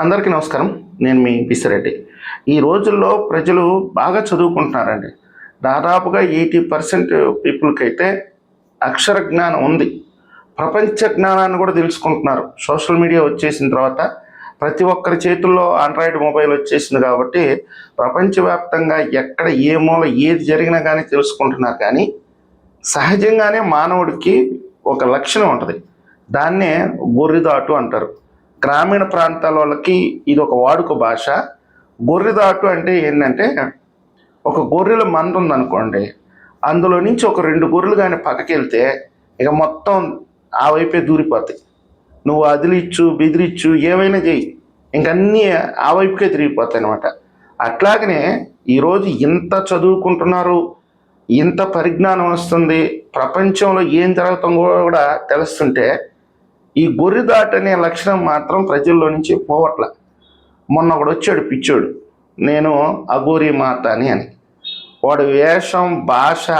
అందరికీ నమస్కారం. నేను మీ పిసిరెడ్డి ఈ రోజుల్లో ప్రజలు బాగా చదువుకుంటున్నారండి. దాదాపుగా ఎయిటీ పర్సెంట్ పీపుల్కి అయితే అక్షర జ్ఞానం ఉంది. ప్రపంచ జ్ఞానాన్ని కూడా తెలుసుకుంటున్నారు. సోషల్ మీడియా వచ్చేసిన తర్వాత ప్రతి ఒక్కరి చేతుల్లో ఆండ్రాయిడ్ మొబైల్ వచ్చేసింది కాబట్టి ప్రపంచవ్యాప్తంగా ఎక్కడ ఏ మూల ఏది జరిగినా కానీ తెలుసుకుంటున్నారు కానీ సహజంగానే మానవుడికి ఒక లక్షణం ఉంటుంది. దాన్నే గొర్రెదాటు అంటారు. గ్రామీణ ప్రాంతాల వాళ్ళకి ఇది ఒక వాడుక భాష. గొర్రెదాటు అంటే ఏంటంటే ఒక గొర్రెల మంద ఉందనుకోండి అందులో నుంచి ఒక రెండు గొర్రెలు కానీ పక్కకి వెళ్తే ఇక మొత్తం ఆ వైపే దూరిపోతాయి. నువ్వు అదిలిచ్చు బెదిరిచ్చు ఏమైనా చేయి ఇంకన్నీ ఆ వైపుకే తిరిగిపోతాయి అనమాట అట్లాగనే ఈరోజు ఇంత చదువుకుంటున్నారు ఇంత పరిజ్ఞానం వస్తుంది ప్రపంచంలో ఏం జరుగుతుందో కూడా తెలుస్తుంటే ఈ గొర్రెదాట అనే లక్షణం మాత్రం ప్రజల్లో నుంచి పోవట్ల. మొన్న ఒకడు వచ్చాడు పిచ్చోడు. నేను అఘోరి మాత అని అని. వాడి వేషం భాష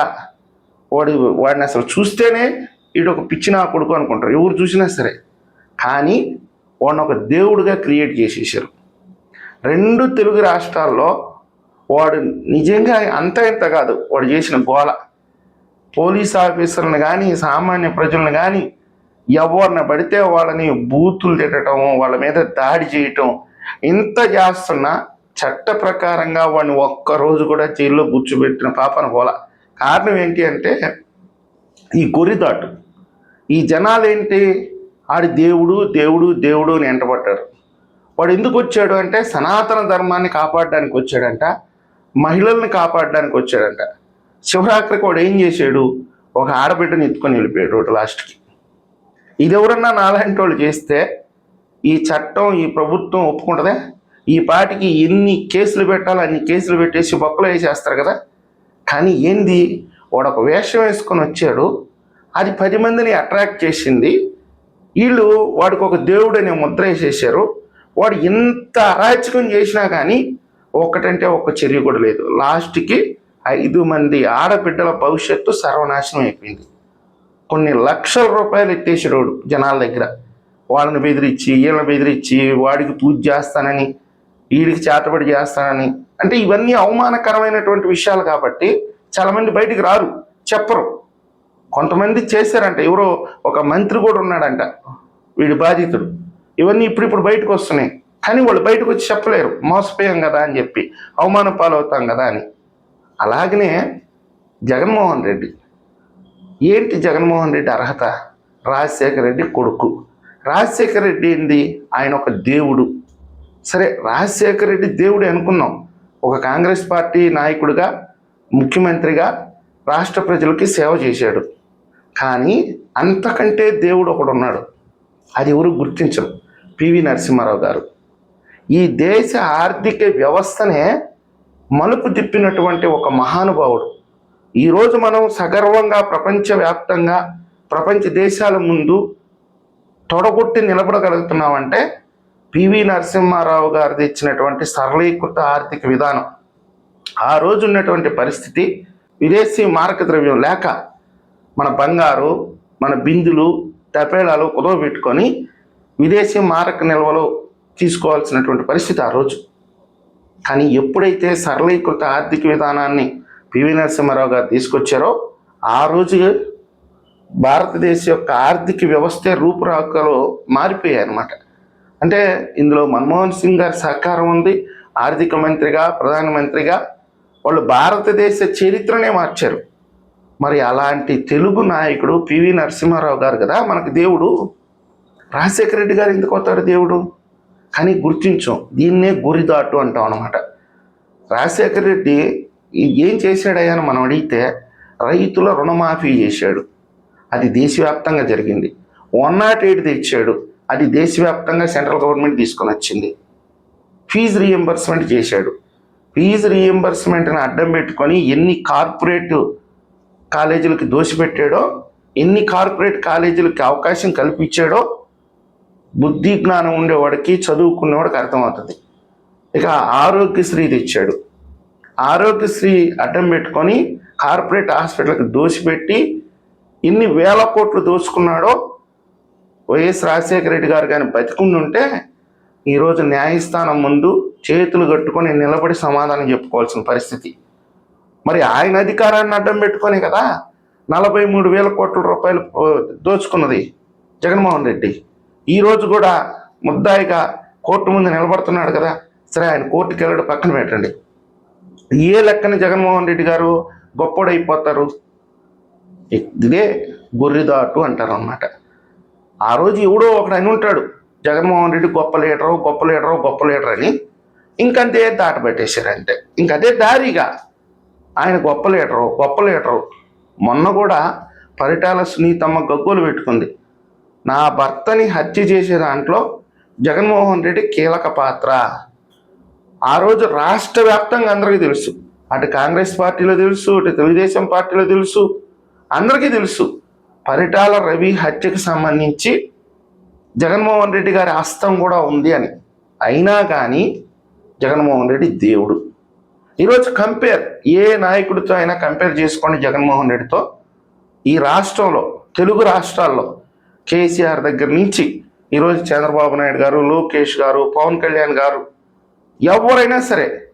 వాడి వాడిని అసలు చూస్తేనే ఇటు ఒక పిచ్చిన కొడుకు అనుకుంటారు. ఎవరు చూసినా సరే. కానీ వాడిని ఒక దేవుడిగా క్రియేట్ చేసేసారు రెండు తెలుగు రాష్ట్రాల్లో వాడు నిజంగా అంత ఇంత కాదు. వాడు చేసిన గోళ పోలీస్ ఆఫీసర్ని కానీ సామాన్య ప్రజలను కానీ ఎవరిని పడితే వాళ్ళని బూతులు తిట్టడం వాళ్ళ మీద దాడి చేయటం ఇంత చేస్తున్నా చట్ట ప్రకారంగా వాడిని ఒక్క రోజు కూడా జైల్లో కూర్చోబెట్టిన పాపన పోల కారణం ఏంటి అంటే ఈ గొర్రెదాటు ఈ జనాలు ఏంటి? ఆడి దేవుడు దేవుడు దేవుడు అని ఎంటబడ్డాడు వాడు ఎందుకు వచ్చాడు అంటే సనాతన ధర్మాన్ని కాపాడడానికి వచ్చాడంట మహిళల్ని కాపాడడానికి వచ్చాడంట. శివరాత్రికి వాడు ఏం చేశాడు? ఒక ఆడబిడ్డని ఎత్తుకొని వెళ్ళిపోయాడు లాస్ట్కి. ఇది ఎవరన్నా నాలాంటి వాళ్ళు చేస్తే ఈ చట్టం ఈ ప్రభుత్వం ఒప్పుకుంటుందా? ఈ పాటికి ఎన్ని కేసులు పెట్టాలో అన్ని కేసులు పెట్టేసి బొక్కలు వేసేస్తారు కదా? కానీ ఏంది? వాడు ఒక వేషం వేసుకొని వచ్చాడు. అది పది మందిని అట్రాక్ట్ చేసింది. వీళ్ళు వాడికి ఒక దేవుడు అనే ముద్ర వేసేసారు వాడు ఇంత అరాచకం చేసినా కానీ ఒక్కటంటే ఒక్క చర్య కూడా లేదు. లాస్ట్కి ఐదు మంది ఆడబిడ్డల భవిష్యత్తు సర్వనాశనం అయిపోయింది. కొన్ని లక్షల రూపాయలు ఎత్తేసాడు జనాల దగ్గర. వాళ్ళని బెదిరించి వీళ్ళని బెదిరించి వాడికి పూజ చేస్తానని వీడికి చేతబడి చేస్తానని. అంటే ఇవన్నీ అవమానకరమైనటువంటి విషయాలు కాబట్టి చాలామంది బయటికి రారు చెప్పరు. కొంతమంది చేశారంట ఎవరో ఒక మంత్రి కూడా ఉన్నాడంట వీడి బాధితుడు. ఇవన్నీ ఇప్పుడు ఇప్పుడు బయటకు వస్తున్నాయి. కానీ వాళ్ళు బయటకు వచ్చి చెప్పలేరు మోసపోయాం కదా అని చెప్పి అవమాన పాలవుతాం కదా అని. అలాగనే జగన్మోహన్ రెడ్డి ఏంటి జగన్మోహన్ రెడ్డి అర్హత? రాజశేఖర రెడ్డి కొడుకు. రాజశేఖర రెడ్డి ఏంది? ఆయన ఒక దేవుడు. సరే రాజశేఖర రెడ్డి దేవుడు అనుకున్నాం. ఒక కాంగ్రెస్ పార్టీ నాయకుడిగా ముఖ్యమంత్రిగా రాష్ట్ర ప్రజలకి సేవ చేశాడు. కానీ అంతకంటే దేవుడు ఒకడు ఉన్నాడు. అది ఎవరు గుర్తించరు. పివి నరసింహారావు గారు. ఈ దేశ ఆర్థిక వ్యవస్థనే మలుపు తిప్పినటువంటి ఒక మహానుభావుడు. ఈరోజు మనం సగర్వంగా ప్రపంచవ్యాప్తంగా ప్రపంచ దేశాల ముందు తొడగొట్టి నిలబడగలుగుతున్నామంటే పివి నరసింహారావు గారు తెచ్చినటువంటి సరళీకృత ఆర్థిక విధానం. ఆ రోజు ఉన్నటువంటి పరిస్థితి విదేశీ మారక ద్రవ్యం లేక మన బంగారు మన బిందులు తపేళాలు కుదవ పెట్టుకొని విదేశీ మారక నిల్వలు తీసుకోవాల్సినటువంటి పరిస్థితి ఆ రోజు. కానీ ఎప్పుడైతే సరళీకృత ఆర్థిక విధానాన్ని పివి నరసింహారావు గారు తీసుకొచ్చారో ఆ రోజు భారతదేశ యొక్క ఆర్థిక వ్యవస్థ రూపురేఖలు మారిపోయాయి అనమాట అంటే ఇందులో మన్మోహన్ సింగ్ గారి సహకారం ఉంది ఆర్థిక మంత్రిగా ప్రధానమంత్రిగా వాళ్ళు భారతదేశ చరిత్రనే మార్చారు. మరి అలాంటి తెలుగు నాయకుడు పివి నరసింహారావు గారు కదా మనకు దేవుడు. రాజశేఖర రెడ్డి గారు ఎందుకు అవుతాడు దేవుడు? కానీ గుర్తించాం దీన్నే గురిదాటు అంటాం అనమాట రాజశేఖర రెడ్డి ఏం చేశాడయ్యా అని మనం అడిగితే రైతుల రుణమాఫీ చేశాడు. అది దేశవ్యాప్తంగా జరిగింది. వన్ నాట్ ఎయిట్ తెచ్చాడు. అది దేశవ్యాప్తంగా సెంట్రల్ గవర్నమెంట్ తీసుకొని వచ్చింది. ఫీజు రీఎంబర్స్మెంట్ చేశాడు. ఫీజు రీఎంబర్స్మెంట్ని అడ్డం పెట్టుకొని ఎన్ని కార్పొరేట్ కాలేజీలకి దోషిపెట్టాడో ఎన్ని కార్పొరేట్ కాలేజీలకి అవకాశం కల్పించాడో బుద్ధి జ్ఞానం ఉండేవాడికి చదువుకునేవాడికి అర్థమవుతుంది. ఇక ఆరోగ్యశ్రీ తెచ్చాడు. ఆరోగ్యశ్రీ అడ్డం పెట్టుకొని కార్పొరేట్ హాస్పిటల్కి దోషిపెట్టి ఎన్ని వేల కోట్లు దోచుకున్నాడో వైఎస్ రాజశేఖర రెడ్డి గారు కానీ బతికుండి ఉంటే ఈరోజు న్యాయస్థానం ముందు చేతులు కట్టుకొని నిలబడి సమాధానం చెప్పుకోవాల్సిన పరిస్థితి. మరి ఆయన అధికారాన్ని అడ్డం పెట్టుకొని కదా నలభై మూడు వేల కోట్ల రూపాయలు దోచుకున్నది జగన్మోహన్ రెడ్డి. ఈరోజు కూడా ముద్దాయిగా కోర్టు ముందు నిలబడుతున్నాడు కదా. సరే ఆయన కోర్టుకి వెళ్ళడం పక్కన పెట్టండి. ఏ లెక్కన జగన్మోహన్ రెడ్డి గారు గొప్పడైపోతారు? ఇదే గొర్రెదాటు అంటారు అన్నమాట ఆ రోజు ఎవడో ఒకడు అని ఉంటాడు. జగన్మోహన్ రెడ్డి గొప్ప లీడరు గొప్ప లీడరు గొప్ప లీడర్ అని ఇంకంతే దాట పెట్టేశారంటే అంతే ఇంకదే దారిగా ఆయన గొప్ప లీడరు గొప్ప లీడరు. మొన్న కూడా పరిటాల సునీతమ్మ గగ్గోలు పెట్టుకుంది. నా భర్తని హత్య చేసే దాంట్లో జగన్మోహన్ రెడ్డి కీలక పాత్ర. ఆ రోజు రాష్ట్ర వ్యాప్తంగా అందరికీ తెలుసు. అటు కాంగ్రెస్ పార్టీలో తెలుసు అటు తెలుగుదేశం పార్టీలో తెలుసు. అందరికీ తెలుసు. పరిటాల రవి హత్యకు సంబంధించి జగన్మోహన్ రెడ్డి గారి హస్తం కూడా ఉంది అని. అయినా కానీ జగన్మోహన్ రెడ్డి దేవుడు. ఈరోజు కంపేర్ ఏ నాయకుడితో అయినా కంపేర్ చేసుకోండి జగన్మోహన్ రెడ్డితో. ఈ రాష్ట్రంలో తెలుగు రాష్ట్రాల్లో కేసీఆర్ దగ్గర నుంచి ఈరోజు చంద్రబాబు నాయుడు గారు లోకేష్ గారు పవన్ కళ్యాణ్ గారు ఎవరైనా సరే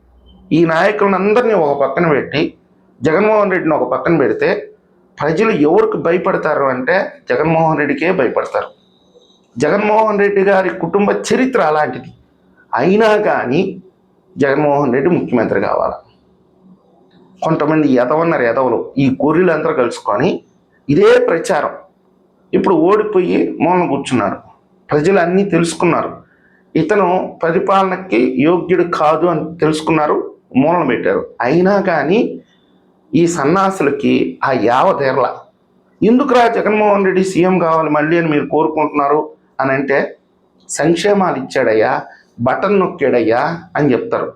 ఈ నాయకులను అందరినీ ఒక పక్కన పెట్టి జగన్మోహన్ రెడ్డిని ఒక పక్కన పెడితే ప్రజలు ఎవరికి భయపడతారు అంటే జగన్మోహన్ రెడ్డికే భయపడతారు. జగన్మోహన్ రెడ్డి గారి కుటుంబ చరిత్ర అలాంటిది. అయినా కానీ జగన్మోహన్ రెడ్డి ముఖ్యమంత్రి కావాలి. కొంతమంది ఎదవన్నారు ఎదవలు ఈ గొర్రెలందరూ కలుసుకొని ఇదే ప్రచారం. ఇప్పుడు ఓడిపోయి మూలన కూర్చున్నారు. ప్రజలు అన్నీ తెలుసుకున్నారు. ఇతను పరిపాలనకి యోగ్యుడు కాదు అని తెలుసుకున్నారు మూలన పెట్టారు. అయినా కానీ ఈ సన్నాసులకి ఆ యావ తీరల. ఎందుకురా జగన్మోహన్ రెడ్డి సీఎం కావాలి మళ్ళీ అని మీరు కోరుకుంటున్నారు అని అంటే సంక్షేమాలు ఇచ్చాడయ్యా బటన్ నొక్కాడయ్యా అని చెప్తారు.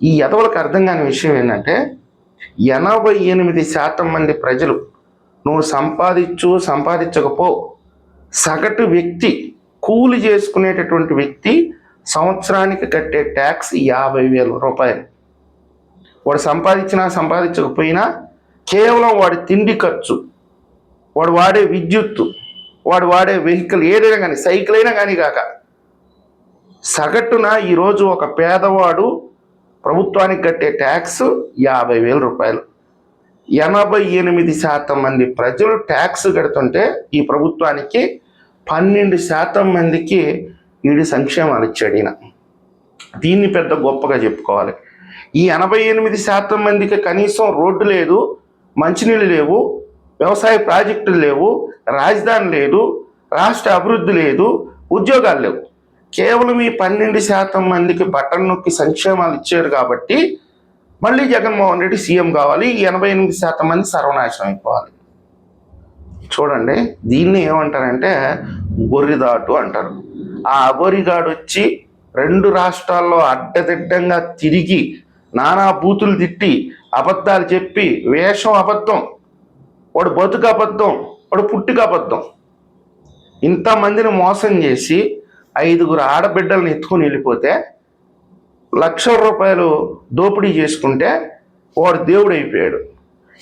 ఈ ఎదవలకు అర్థం కాని విషయం ఏంటంటే ఎనభై ఎనిమిది శాతం మంది ప్రజలు నువ్వు సంపాదించు సంపాదించకపో సగటు వ్యక్తి కూలి చేసుకునేటటువంటి వ్యక్తి సంవత్సరానికి కట్టే ట్యాక్స్ యాభై వేల రూపాయలు. వాడు సంపాదించినా సంపాదించకపోయినా కేవలం వాడి తిండి ఖర్చు వాడు వాడే విద్యుత్తు వాడు వాడే వెహికల్ ఏదైనా కానీ సైకిల్ అయినా కానీ కాక. సగటున ఈరోజు ఒక పేదవాడు ప్రభుత్వానికి కట్టే ట్యాక్స్ యాభై వేల రూపాయలు. ఎనభై ఎనిమిది శాతం మంది ప్రజలు ట్యాక్స్ కడుతుంటే ఈ ప్రభుత్వానికి పన్నెండు శాతం మందికి వీడి సంక్షేమాలు ఇచ్చాడు ఈయన. దీన్ని పెద్ద గొప్పగా చెప్పుకోవాలి. ఈ ఎనభై ఎనిమిది శాతం మందికి కనీసం రోడ్డు లేదు మంచినీళ్ళు లేవు వ్యవసాయ ప్రాజెక్టులు లేవు రాజధాని లేదు రాష్ట్ర అభివృద్ధి లేదు ఉద్యోగాలు లేవు. కేవలం ఈ పన్నెండు శాతం మందికి బటన్ నొక్కి సంక్షేమాలు ఇచ్చారు కాబట్టి మళ్ళీ జగన్మోహన్ రెడ్డి సీఎం కావాలి. ఈ ఎనభై ఎనిమిది శాతం మంది సర్వనాశనం అయిపోవాలి. చూడండి దీన్ని ఏమంటారంటే గొర్రెదాటు అంటారు. ఆ అగోరిగాడు వచ్చి రెండు రాష్ట్రాల్లో అడ్డదిడ్డంగా తిరిగి నానా బూతులు తిట్టి అబద్ధాలు చెప్పి వేషం అబద్ధం వాడు బతుకు అబద్ధం వాడు పుట్టుక అబద్ధం. ఇంతమందిని మోసం చేసి ఐదుగురు ఆడబిడ్డలను ఎత్తుకొని వెళ్ళిపోతే లక్ష రూపాయలు దోపిడీ చేసుకుంటే వాడు దేవుడు అయిపోయాడు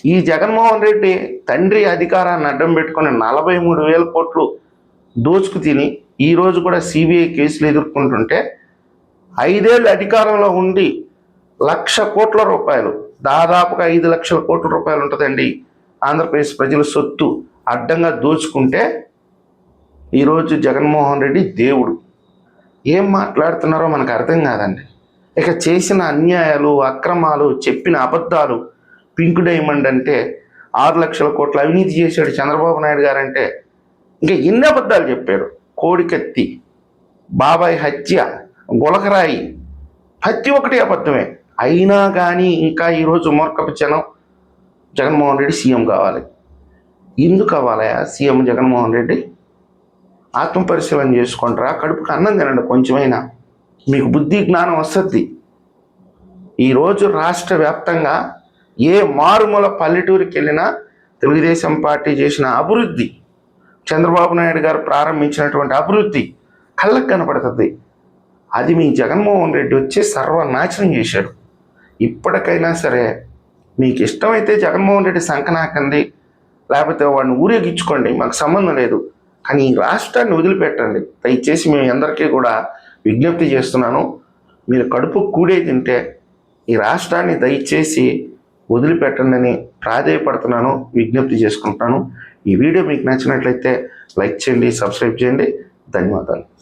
ఈ జగన్మోహన్ రెడ్డి తండ్రి అధికారాన్ని అడ్డం పెట్టుకొని నలభై మూడు వేల కోట్లు దోచుకు తిని ఈరోజు కూడా సిబిఐ కేసులు ఎదుర్కొంటుంటే ఐదేళ్ళు అధికారంలో ఉండి లక్ష కోట్ల రూపాయలు దాదాపుగా ఐదు లక్షల కోట్ల రూపాయలు ఉంటుందండి ఆంధ్రప్రదేశ్ ప్రజల సొత్తు అడ్డంగా దోచుకుంటే ఈరోజు జగన్మోహన్ రెడ్డి దేవుడు. ఏం మాట్లాడుతున్నారో మనకు అర్థం కాదండి. ఇక చేసిన అన్యాయాలు అక్రమాలు చెప్పిన అబద్ధాలు పింక్ డైమండ్ అంటే ఆరు లక్షల కోట్ల అవినీతి చేశాడు చంద్రబాబు నాయుడు గారు అంటే ఇంకా ఎన్ని అబద్ధాలు చెప్పారు? కోడికత్తి బాబాయ్ హత్య గులకరాయి. ప్రతి ఒక్కటి అబద్ధమే. అయినా కానీ ఇంకా ఈరోజు మూర్ఖపు జనం జగన్మోహన్ రెడ్డి సీఎం కావాలి. ఎందుకు అవ్వాలయా సీఎం జగన్మోహన్ రెడ్డి? ఆత్మ పరిశీలన చేసుకుంటారా? కడుపుకి అన్నం తినండి కొంచెమైనా. మీకు బుద్ధి జ్ఞానం వస్తుంది. ఈరోజు రాష్ట్ర వ్యాప్తంగా ఏ మారుమూల పల్లెటూరికి వెళ్ళినా తెలుగుదేశం పార్టీ చేసిన అభివృద్ధి చంద్రబాబు నాయుడు గారు ప్రారంభించినటువంటి అభివృద్ధి కళ్ళకు కనపడుతుంది. అది మీ జగన్మోహన్ రెడ్డి వచ్చి సర్వనాశనం చేశాడు. ఇప్పటికైనా సరే మీకు ఇష్టమైతే జగన్మోహన్ రెడ్డి సంకనాకండి లేకపోతే వాడిని ఊరేగించుకోండి మాకు సంబంధం లేదు. కానీ ఈ రాష్ట్రాన్ని వదిలిపెట్టండి. దయచేసి మేము అందరికీ కూడా విజ్ఞప్తి చేస్తున్నాను. మీరు కడుపు కూడే తింటే ఈ రాష్ట్రాన్ని దయచేసి వదిలిపెట్టండి ప్రాధేయపడుతున్నాను విజ్ఞప్తి చేసుకుంటున్నాను. ఈ వీడియో మీకు నచ్చినట్లయితే లైక్ చేయండి సబ్స్క్రైబ్ చేయండి. ధన్యవాదాలు.